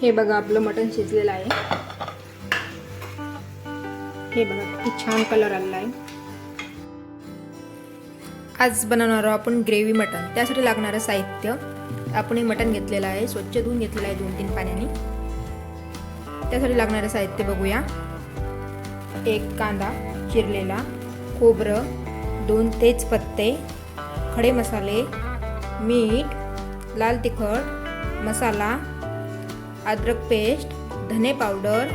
हे बघा आपलं मटण शिजलेलं आहे. हे बघा किती छान कलर आलेला आहे. आज बनवणार आहोत आपण ग्रेव्ही मटण. त्यासाठी लागणारं साहित्य. आपण हे मटण घेतलेलं आहे स्वच्छ धुवून घेतलेलं आहे दोन तीन पाण्याने. त्यासाठी लागणारं साहित्य बघूया. एक कांदा चिरलेला खोबरं दोन तेजपत्ते खडे मसाले मीठ लाल तिखट मसाला अद्रक पेस्ट धने पावडर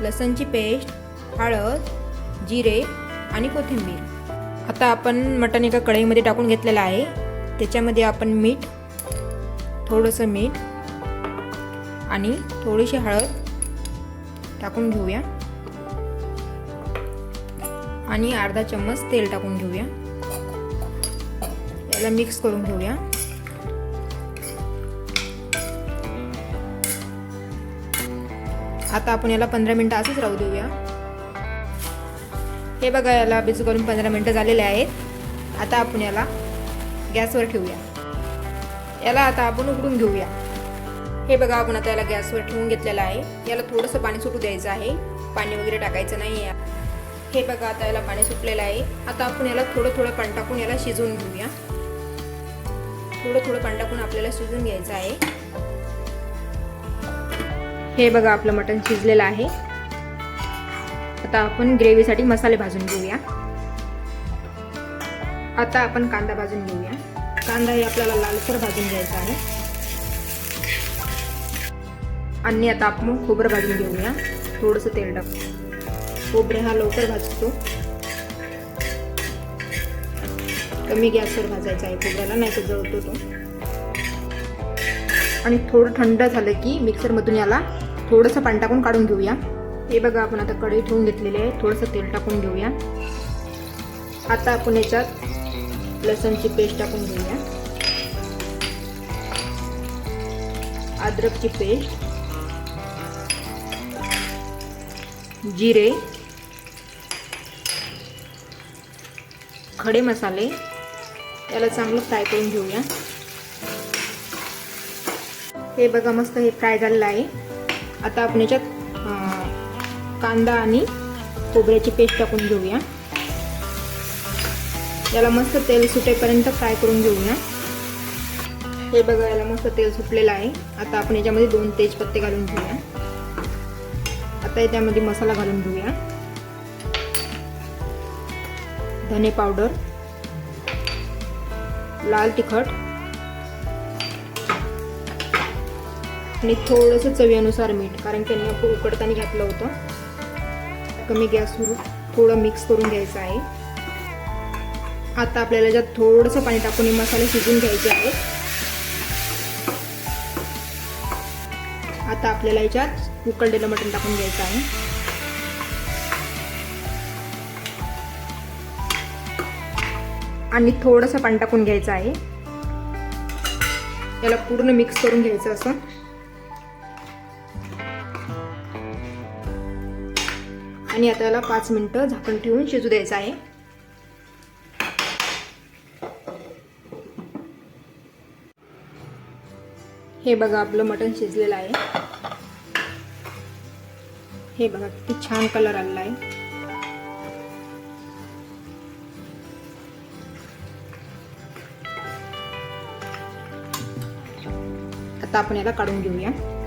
लसणची पेस्ट हळद जिरे आणि कोथिंबीर. आता आपण मटण एका कढईमध्ये टाकून घेतलेलं आहे. त्याच्यामध्ये आपण मीठ थोडंसं मीठ आणि थोडीशी हळद टाकून घेऊया. आणि अर्धा चम्मच तेल टाकून घेऊया. याला मिक्स करून घेऊया. आता आपण याला पंधरा मिनटं असंच राहू देऊया. हे बघा याला बिजू करून पंधरा मिनटं झालेले आहेत. आता आपण याला गॅसवर ठेवूया. याला आता आपण उकडून घेऊया. हे बघा आपण आता याला गॅसवर ठेवून घेतलेलं आहे. याला थोडंसं पाणी सुटू द्यायचं आहे. पाणी वगैरे टाकायचं नाही आहे हे बघा आता याला पाणी सुटलेलं आहे. आता आपण याला थोडं थोडं पाणी टाकून याला शिजवून घेऊया. थोडं थोडं पाणी टाकून आपल्याला शिजवून घ्यायचं आहे. हे बघा आपलं मटण शिजलेलं आहे. आता आपण ग्रेव्हीसाठी मसाले भाजून घेऊया. आता आपण कांदा भाजून घेऊया. कांदा हे आपल्याला लालसर भाजून घ्यायचा आहे. आणि आता आपण खोबरं भाजून घेऊया. थोडंसं तेल टाकू खोबरे हा लवकर भाजतो. कमी गॅसवर भाजायचा आहे खोबऱ्याला नाही तर जळतो तो. आणि थोडं थंड झालं की मिक्सरमधून याला थोडंसं पाणी टाकून काढून घेऊया. हे बघा आपण आता कढई ठेवून घेतलेले आहे. थोडंसं तेल टाकून घेऊया. आता आपण याच्यात लसणची पेस्ट टाकून घेऊया. अद्रकची पेस्ट. जिरे. खडे मसाले. याला चांगलं फ्राय करून घेऊया. हे बघा मस्त हे फ्राय झालेलं आहे. आता आपण याच्यात कांदा आणि खोबऱ्याची पेस्ट टाकून घेऊया. याला मस्त तेल सुटेपर्यंत फ्राय करून घेऊया. हे बघा याला मस्त तेल सुटलेलं आहे. आता आपण याच्यामध्ये दोन तेजपत्ते घालून घेऊया. आता याच्यामध्ये मसाला घालून घेऊया. धने पावडर लाल तिखट आणि थोडंसं चवीनुसार मीठ कारण की आपण उकडताना घातलं होतं. कमी गॅसवर थोडं मिक्स करून घ्यायचं आहे. आता आपल्याला याच्यात थोडंसं पाणी टाकून हे मसाले शिजून घ्यायचे आहेत. आता आपल्याला याच्यात उकळलेलं मटण टाकून घ्यायचं आहे. आणि थोडंसं पाणी टाकून घ्यायचं आहे. याला पूर्ण मिक्स करून घ्यायचं असं. आणि आता याला पाच मिनटं झाकण ठेवून शिजू द्यायचं आहे. हे बघा आपलं मटण शिजलेलं आहे. हे बघा किती छान कलर आलेला आहे. आता आपण याला काढून घेऊया.